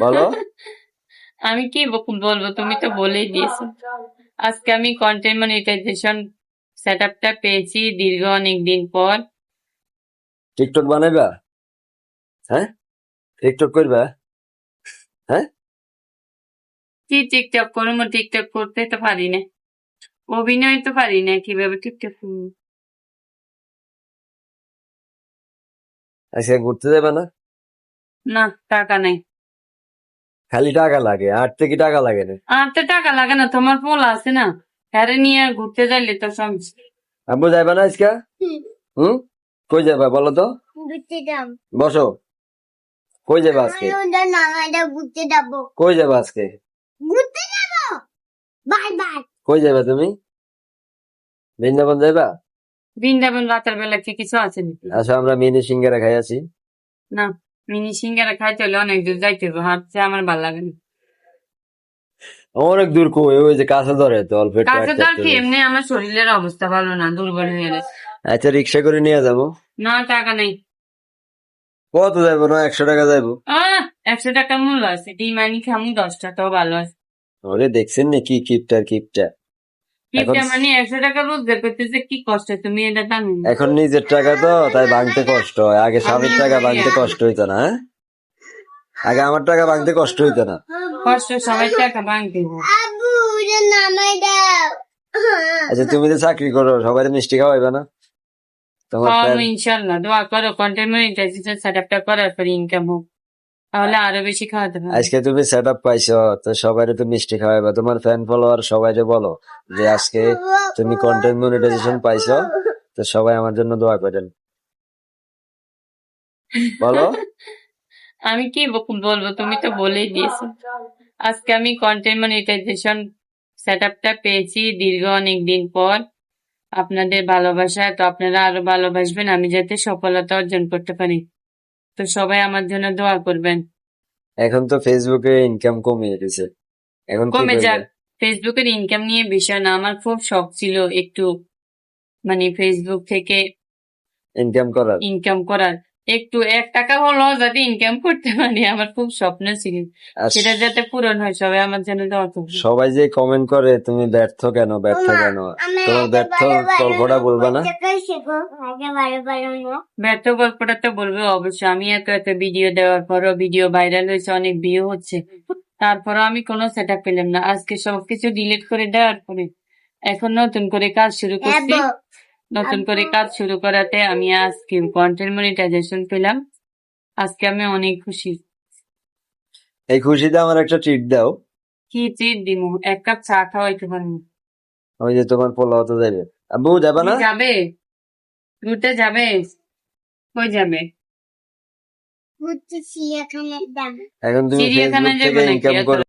বলো। আমি কি বলব? তুমি তো বলেই দিয়েছ। আজকে আমি কন্টেন্ট মনিটাইজেশন সেট আপটা পেয়েছি দীর্ঘ অনেক দিন পর। টিকটক বানাইবা? হ্যাঁ? টিকটক করবা? হ্যাঁ? কি টিকটক করব টিকটক করতে তো পারি না। অভিনয় তো পারি না কীভাবে টিকটক করব? আজকে ঘুরতে যাবে না? না টাকা নাই। খালি টাকা লাগে আট থেকে টাকা লাগে না। আর তো টাকা লাগে না তোমার পোলা আছে না? হ্যারে নিয়ে ঘুরতে যাইলে তো সমস্যা। আব্বু যাইবা না আজকে? হুম। কই যাবা বলো তো? ঘুরতে যাব বসো। কই যাবা আজকে? ঘুরতে যাব। কই যাবা আজকে? ঘুরতে যাব? Bye bye. কই যাবা তুমি? বৃন্দাবন যাইবা? বৃন্দাবন রাতের বেলা কি কিছু আছে নাকি? আচ্ছা আমরা মিনি সিঙ্গারা খাই আছি না। মিনি সিঙ্গারা খাইতে হলে অনেক দূর যাইতে হবে হাঁটতে আমার ভালো লাগে না। অনেক দূর কই ওই যে কাছে ধরে তো অল্প একটু কাছে হাঁটতে কি এমনি আমার শরীরের অবস্থা ভালো না দুর্বল হয়ে গেছে। আচ্ছা রিক্সা করে নিয়ে যাব? না টাকা নেই। কত যাইবো না একশো টাকা যাইবো? একশো টাকা মূল্য আছে ডিমানি খামু দশ টাকাও ভালো আছে। ওরে দেখছেন নি কি কিপটার কিপটা? এখন- মানে একশো টাকা রোজগার করতেছে কি কষ্ট তুমি এটা জানো? এখন নিজের টাকা তো তাই ভাঙতে কষ্ট হয়। আগে স্বামীর টাকা ভাঙতে কষ্ট হইতো না হ্যাঁ? আগে আমার টাকা ভাঙতে কষ্ট হইতো না। কষ্ট সবাই টাকা ভাঙতে আচ্ছা তুমি তো চাকরি করো সবাই মিষ্টি খাওয়াইবে না? তোমার ইনশাল্লাহ দোয়া করো কন্টেন্ট মনিটাইজেশন সেট আপটা করার পর ইনকাম হোক। তাহলে আরও বেশি খাওয়াতে পারবে আজকে তুমি সেট আপ পাইছো তো সবাই তো মিষ্টি খাওয়াইবা তোমার ফ্যান ফলোয়ার সবাই বলো যে আজকে তুমি কন্টেন্ট মনিটাইজেশন পাইছো তো সবাই আমার জন্য দোয়া করেন। বলো। আমি কি বলব? তুমি তো বলেই দিয়েছ। আজকে আমি কন্টেন্ট মনিটাইজেশন সেট আপটা পেয়েছি দীর্ঘ অনেক দিন পর। আপনাদের ভালোবাসা তো আপনারা আরও ভালোবাসবেন আমি যাতে সফলতা অর্জন করতে পারি। তো সবাই আমার জন্য দোয়া করবেন। এখন তো ফেসবুকে ইনকাম কমে গেছে। এখন কি কমে? যাক। ফেসবুকের ইনকাম নিয়ে বিষয় না আমার খুব শখ ছিল একটু মানে ফেসবুক থেকে ইনকাম করার। ইনকাম করার। একটু এক টাকা হলো যাতে ইনকাম করতে পারি আমার খুব স্বপ্ন ছিল। সেটা যাতে পূরণ হয় সবাই আমার জন্য দোয়া করবে। সবাই যে কমেন্ট করে তুমি ব্যর্থ কেন? ব্যর্থ কেন? তোমার ব্যর্থ গল্পটা বলবা না? ব্যর্থ গল্পটা তো বলবে অবশ্যই। আমি এত এত ভিডিও দেওয়ার পরও ভিডিও ভাইরাল হয়েছে অনেক ভিউ হচ্ছে। তারপরও আমি কোনো সেট আপ পেলাম না। আজকে সবকিছু ডিলিট করে দেওয়ার পরে এখন নতুন করে কাজ শুরু করছি। নতুন করে কাজ শুরু করাতে আমি আজকে কন্টেন্ট মনিটাইজেশন পেলাম। আজকে আমি অনেক খুশি। এই খুশিতে আমার একটা ট্রিট দাও। কি ট্রিট দিমু? এক কাপ চা খাওয়াইতে পারব ওই যে তোমার পোলাও তো যাবে আব্বু যাবা না? যাবে? ঘুরতে যাবে? কই যাবে? এখন তুমি ফেসবুক যাবে থেকে নাকি? ইনকাম করো।